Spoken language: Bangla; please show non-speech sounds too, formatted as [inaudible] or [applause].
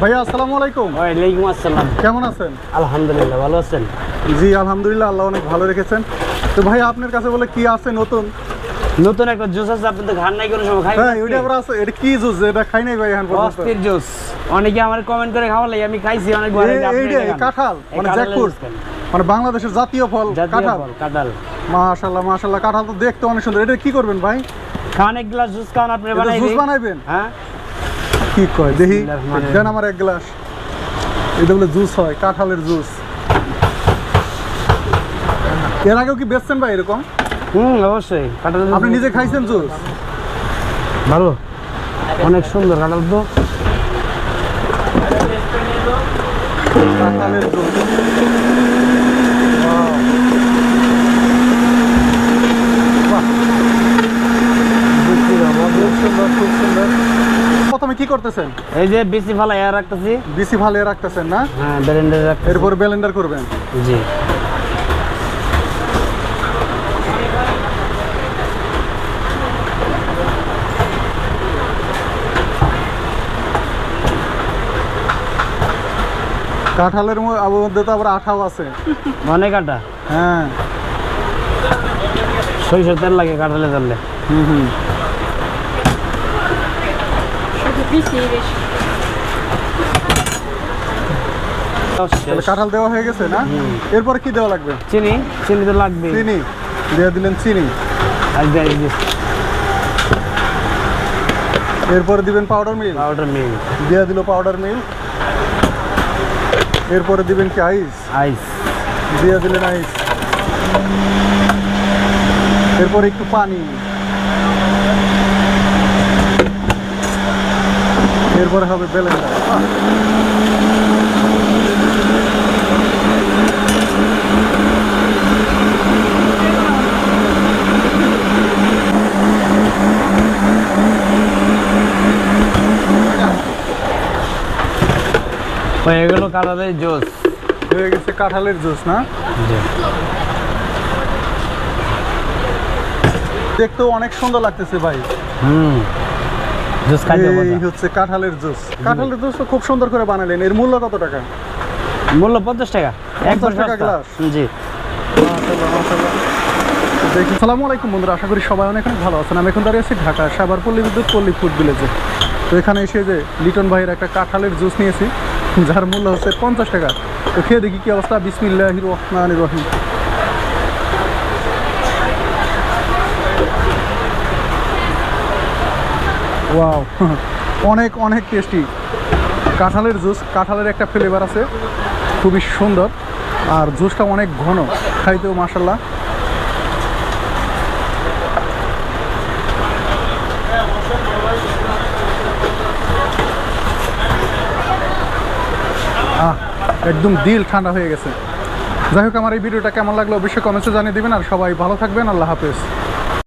ভাইয়া আসসালামু আলাইকুম। ওয়ালাইকুম আসসালাম। কেমন আছেন? আলহামদুলিল্লাহ ভালো আছেন? জি আলহামদুলিল্লাহ আল্লাহ অনেক ভালো রেখেছেন। তো ভাই আপনার কাছে বলে কি আছে নতুন? নতুন একটা জুস আছে আপনি তো নাই কোনো সময় খাই হ্যাঁ ওইটা আছে। এটা কি জুস? এটা খাই নাই ভাই এখন পর্যন্ত। অস্থির জুস। অনেকে আমার কমেন্ট করে খাওয়া লাগে আমি খাইছি অনেক এইটা কাঁঠাল মানে জ্যাকফ্রুট মানে বাংলাদেশের জাতীয় ফল কাঁঠাল। কাঁঠাল। মাশাআল্লাহ মাশাআল্লাহ কাঁঠাল তো দেখতে অনেক সুন্দর। এটা কি করবেন ভাই? খান এক গ্লাস জুস খান আপনি এটা বানাই জুস বানাইবেন? হ্যাঁ? কি কয়? দেখি। দেন আমার এক গ্লাস। এটা বলে জুস হয় কাঁঠালের জুস। এর আগেও কি বেচছেন ভাই এরকম? হুম অবশ্যই। কাঁঠাল আপনি নিজে খাইছেন জুস? ভালো। অনেক সুন্দর কাঁঠাল তো। কাঁঠালের জুস। কি করতেছেন? এই যে ভালো এয়ার রাখতেছি। বিসি ভালো রাখতেছেন না? হ্যাঁ ব্লেন্ডার রাখতেছি। এরপর ব্লেন্ডার করবেন? জি। কাঁঠালের মধ্যে তো আবার আঠাও আছে। অনেক আটা হ্যাঁ। সরিষার তেল লাগে কাঁঠালে ধরলে হুম হুম। কাঁঠাল দেওয়া হয়ে গেছে না? এরপর কি দেওয়া লাগবে? চিনি? চিনি তো লাগবে চিনি। দিয়ে দিলেন চিনি। এরপরে দিবেন পাউডার মিল পাউডার মিল দিয়ে দিল পাউডার মিল এরপরে দিবেন কি আইস আইস দিয়ে দিলেন আইস এরপরে একটু পানি। এরপরে হবে বেলেন্ডার হয়ে গেল কাঁঠালের জুস। হয়ে গেছে কাঁঠালের জুস না? দেখতেও অনেক সুন্দর লাগতেছে ভাই। হুম। জুস খাইতে এই হচ্ছে কাঁঠালের জুস। কাঁঠালের জুস খুব সুন্দর করে বানালেন এর মূল্য কত টাকা? মূল্য পঞ্চাশ টাকা। এক 50 টাকা গ্লাস? জি। দেখি। সালামু আলাইকুম বন্ধুরা আশা করি সবাই অনেক অনেক ভালো আছেন। আমি এখন দাঁড়িয়ে আছি ঢাকা সাবার পল্লী বিদ্যুৎ পল্লী ফুড ভিলেজে। তো এখানে এসে যে লিটন ভাইয়ের একটা কাঁঠালের জুস নিয়েছি যার মূল্য হচ্ছে পঞ্চাশ টাকা। তো খেয়ে দেখি কি অবস্থা? বিসমিল্লাহ রহমান রহিম। ওয়াও [laughs] অনেক অনেক টেস্টি কাঁঠালের জুস কাঁঠালের একটা ফ্লেভার আছে। খুবই সুন্দর। আর জুসটা অনেক ঘন, খাইতেও মাসাল্লাহ আহ, একদম দিল ঠান্ডা হয়ে গেছে। যাই হোক, আমার এই ভিডিওটা কেমন লাগল অবশ্যই কমেন্টে জানিয়ে দেবেন। আর সবাই ভালো থাকবেন। আল্লাহ হাফেজ।